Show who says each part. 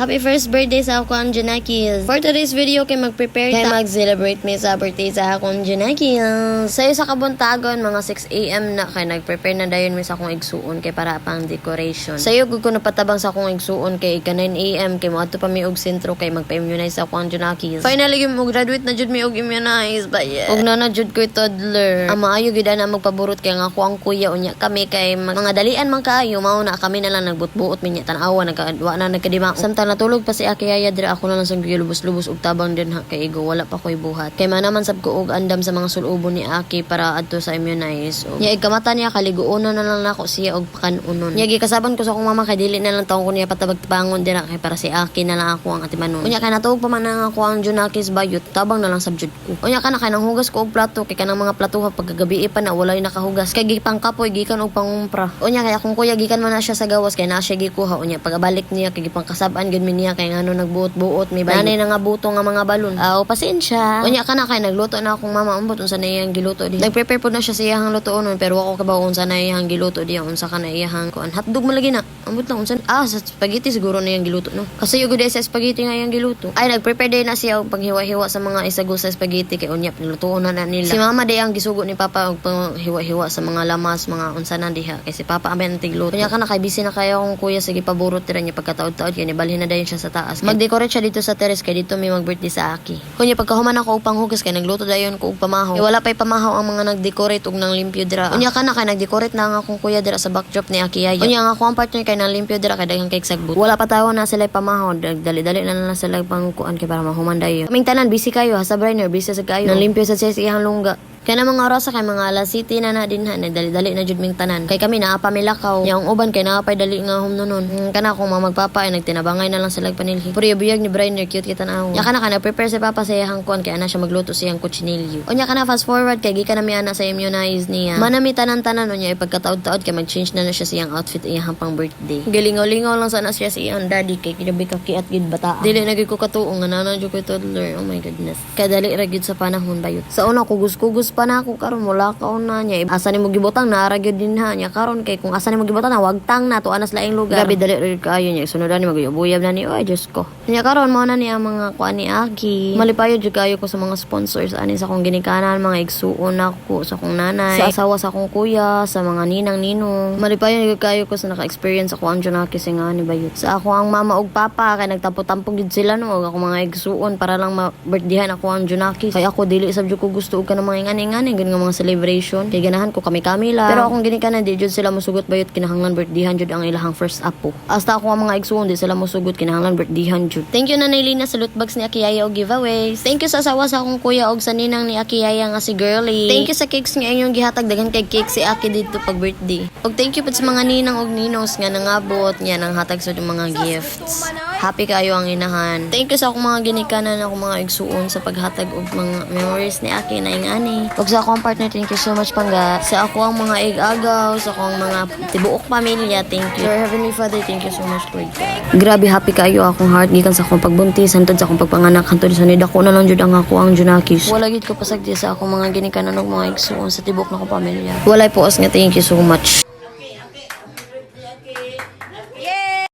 Speaker 1: Happy first birthday sa ako ang Janakis. For today's video kay mag-prepare kay mag-celebrate me sa birthday sa akong Janakis. Sayo sa kabuntagon mga 6 a.m. na kay nag-prepare na dayon mi sa akong igsuon kay para pang decoration. Sayo gud ko napatabang sa akong igsuon kay ika 9 a.m. kay moadto pa mi og sentro kay magpa-immunize sa akong Janakis. Finally mo graduate na jud mi og immunize ba yes. Og na na jud ko'y toddler. Ang maayo gid na magpaburot kay nga ako ang kuya unya kami kay mga dalian man kaayo mao na kami na lang nagbutbuot minya tanawa nagkadwa na nagkadima. Samtang natulog pa si Aki Yaya dira ako na lang sa lubos-lubos og tabang din ha kay igo wala pa ko'y buhat. Kay manaman sab ko og andam sa mga sulobo ni Aki para adto sa immunize. Og nya ikamata niya kaliguonan na lang nako siya og pakanunon. Nya gikasaban ko sa akong mama kay dili na lang taong ko niya patabag-tabangon dira kay para si Aki na lang ako ang atimanon. Unya kay natuog pa man ang ako ang Junakis bayot tabang na lang sabjud ko. Unya kana kay nang hugas ko og plato kay kanang mga platuha pagkagabi pa na walay nakahugas kay gipang kapoy gikan og pangumpra. Unya kay akong kuya gikan man na siya sa gawas kay na siya gikuha unya pagabalik niya kay gipang gud mi niya kay ngano nagbuot-buot mi bayot. Nanay na nga buto nga mga balon. Aw pasensya. Unya kana kay nagluto na akong mama umbot unsa na iyang giluto di. Nagprepare po na siya sa iyang lutoon pero ako kabaw unsa na iyang giluto di unsa ka na iyang kuan hotdog mo lagi na. Ambot lang unsa ah sa spaghetti siguro na iyang giluto no. Kasi yung good sa spaghetti nga iyang giluto. Ay nagprepare din na siya og panghiwa-hiwa sa mga isago sa spaghetti kay unya nilutoon na na nila. Si mama day ang gisugo ni papa og panghiwa-hiwa sa mga lamas mga unsa na diha kay si papa amay ang tigluto. Unya kana kay busy na kayo akong kuya sige paborot tira niya pagkataod-taod kay nibalhin na dayon siya sa taas. Mag-decorate siya dito sa terrace kay dito may mag-birthday sa aki. Kunya pagkahuman ako og panghugas kay nagluto dayon ko og pamahaw. Kay wala pay pamahaw ang mga nag-decorate og nang limpyo dira. Unya kana kay nag-decorate na ang akong kuya dira sa backdrop ni Aki Yaya. Unya ang ako ang partner kay nang limpyo dira kay daghang kay sagbut. Wala pa tawo na sila pamahaw. Dali-dali na lang sila pang kuan kay para mahuman dayon. Kaming tanan busy kayo ha sa Brainer busy sa kayo. Nang limpyo sa siya iyang lungga. Kaya na mga oras kay mga alas city na na din ha, dali-dali na jud ming tanan. Kay kami naa pa milakaw. Yang uban kay naa pay dali nga hum nonon. Hmm, kana kung mga magpapa ay nagtinabangay na lang sila panilhi. Puri buyag ni Brainer cute kita na Ya kana kana prepare si papa sa iyang kuan kay ana siya magluto sa iyang kutsinilyo. Unya kana fast forward kay gikan na mi ana sa immunize niya. Manami tanan-tanan unya ipagkataod-taod kay mag-change na na siya sa iyang outfit iyang pang birthday. Gilingaw-lingaw lang sana siya sa iyang daddy kay kinabi ka kiat gid bata. Dili na gid ko katuong nga nanan jud ko toddler. Oh my goodness. Kay dali ra gid sa panahon bayot. Sa una kugus-kugus pa na ako karon wala ka na niya. Asa ni mo gibutang naara gyud din ha niya karon kay kung asa ni mo gibutang na wagtang na to anas laing lugar. Gabi dali ra kaayo niya. Sunudan ni maguyab na ni oy Diyos ko. Niya karon mo na ni ang mga kuan ni Aki. Malipayo jud kayo ko sa mga sponsors ani sa akong ginikanan mga igsuon ako sa akong nanay, sa asawa sa akong kuya, sa mga ninang ninong. Malipayo jud kayo ko sa naka-experience ako ang Junaki nga ni bayot. Sa ako ang mama ug papa kay nagtampo-tampo gid sila no ug ako mga igsuon para lang ma-birthdayhan ako ang Junaki. Kay ako dili sab jud ko gusto og kanang mga ingani-ingani gani nga mga celebration. Kay ganahan ko kami-kami lang. Pero akong ginikanan di jud sila mosugot bayot kinahanglan birthdayhan jud ang ilahang first apo. Hasta ako ang mga igsuon di sila mosugot kinahanglan birthdayhan jud. Thank you na Lina sa loot bags ni Akiyaya og giveaways. Thank you sa asawa sa akong kuya og sa ninang ni Akiyaya nga si Girly. Thank you sa cakes nga inyong gihatag daghan kay cake si Aki dito pag birthday. Og thank you pud sa mga ninang og ninos nga nangabot niya nang hatag sa mga gifts. Happy kayo ang inahan. Thank you sa akong mga ginikanan akong mga igsuon sa paghatag og mga memories ni Aki na ingani. Og sa akong partner, thank you so much pangga. Sa ako ang mga igagaw, sa akong mga tibuok pamilya, thank you. Your Heavenly Father, thank you so much Lord God. Grabe happy kayo akong heart gikan sa akong pagbuntis, hantod sa akong pagpanganak, hantod sa nida ko na lang jud ang ako ang Junakis. Wala gid ko pasagdi sa akong mga ginikanan og mga igsuon sa tibok na akong pamilya. Walay po as nga thank you so much.